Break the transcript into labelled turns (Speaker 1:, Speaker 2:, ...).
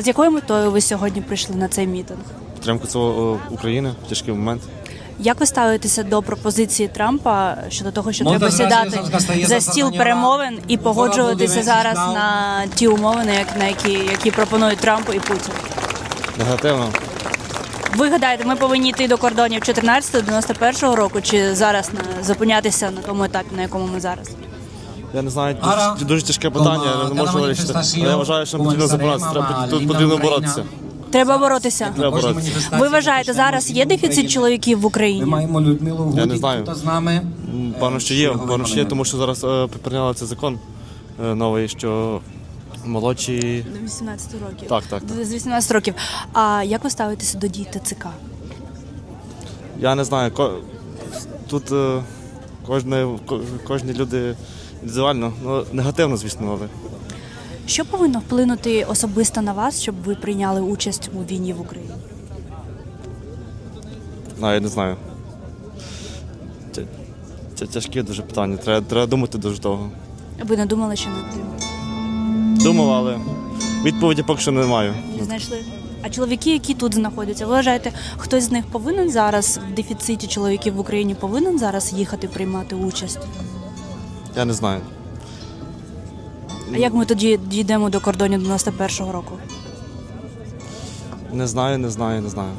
Speaker 1: З якою метою ви сьогодні прийшли на цей мітинг?
Speaker 2: Підтримку цього е, України в тяжкий момент.
Speaker 1: Як ви ставитеся до пропозиції Трампа щодо того, що треба сідати за стіл перемовин і погоджуватися зараз на ті умови, на як- на які, які пропонують Трамп і Путін?
Speaker 2: Негативно.
Speaker 1: Ви гадаєте, ми повинні йти до кордонів 14-91 року, чи зараз на зупинятися на тому етапі, на якому ми зараз?
Speaker 2: Я не знаю,
Speaker 3: Ара,
Speaker 2: дуже, дуже тяжке питання, я не можу вирішити. Але я вважаю, що потрібно забиратися. Треба, тут потрібно боротися.
Speaker 1: Треба боротися.
Speaker 2: Треба боротися.
Speaker 1: Ви вважаєте, зараз є дефіцит чоловіків в
Speaker 3: Ми
Speaker 1: Україні?
Speaker 3: маємо Людмилу Гудік
Speaker 2: Я не знаю.
Speaker 3: тут з нами.
Speaker 2: Певно, що є, певно, що є, тому що зараз е, прийняли цей закон е, новий, що молодші.
Speaker 1: До 18 років.
Speaker 2: Так, так, так.
Speaker 1: З 18 років. А як ви ставитеся до дій ТЦК?
Speaker 2: Я не знаю, ко... тут е, кожне, ко- кожні люди індивідуально, ну, негативно, звісно, але.
Speaker 1: Що повинно вплинути особисто на вас, щоб ви прийняли участь у війні в Україні?
Speaker 2: Ну, я не знаю. Це, це тяжке дуже питання. Треба, треба думати дуже довго.
Speaker 1: Ви не думали, що не потрібно?
Speaker 2: Думав, але відповіді поки що не маю.
Speaker 1: Не знайшли? А чоловіки, які тут знаходяться, ви вважаєте, хтось з них повинен зараз в дефіциті чоловіків в Україні повинен зараз їхати приймати участь?
Speaker 2: Я не знаю.
Speaker 1: А як ми тоді дійдемо до кордонів 91-го року?
Speaker 2: Не знаю, не знаю, не знаю.